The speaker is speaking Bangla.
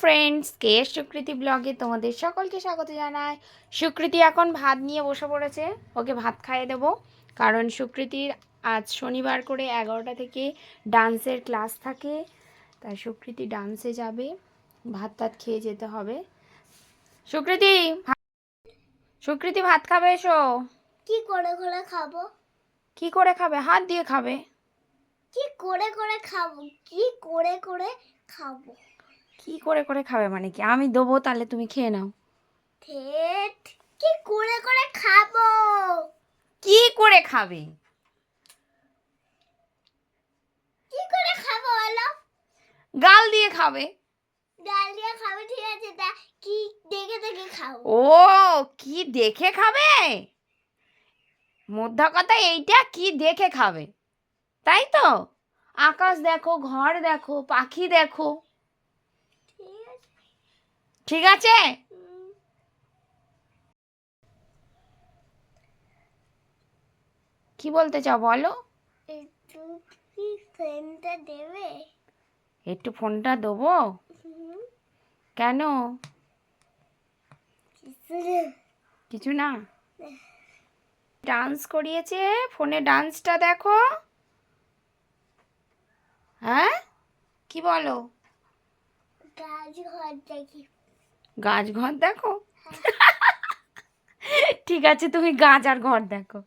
ফ্রেন্ডস কে সুকৃতি ব্লগে তোমাদের সকলকে স্বাগত জানাই। সুকৃতি এখন ভাত নিয়ে বসে পড়েছে ওকে ভাত খাইয়ে দেবো। কারণ সুকৃতির আজ শনিবার করে এগারোটা থেকে ডান্সের ক্লাস থাকে তাই সুকৃতি ডান্সে যাবে ভাত টাত খেয়ে যেতে হবে। সুকৃতি সুকৃতি ভাত খাবে এসো। কি করে করে খাব? কি করে খাবে? হাত দিয়ে খাবে। কি করে করে খাব? কি করে করে খাব? কি করে করে খাবে মানে কি? আমি দেবো তাহলে তুমি খেয়ে নাও। কি করে করে খাব? কি করে খাবে? কি করে খাব বলো? গাল দিয়ে খাবে। ডাল দিয়ে খাব ঠিক আছে তা কি দেখে দেখে খাব? ও কি দেখে খাবে? মোদ্দা কথা এইটা কি দেখে খাবে? তাই তো? আকাশ দেখো ঘর দেখো পাখি দেখো। ঠিক আছে? কি বলতে চাও বলো? একটু কি ফ্রেন্ডটা দেবে? একটু ফোনটা দেবো? কেন? কিছু না। ডান্স করিয়েছে? ফোনে ডান্সটা দেখো। হ্যাঁ? কি বলো? গাছ ঘর দেখি। গাছ ঘর দেখো? ঠিক আছে তুমি গাছ আর ঘর দেখো।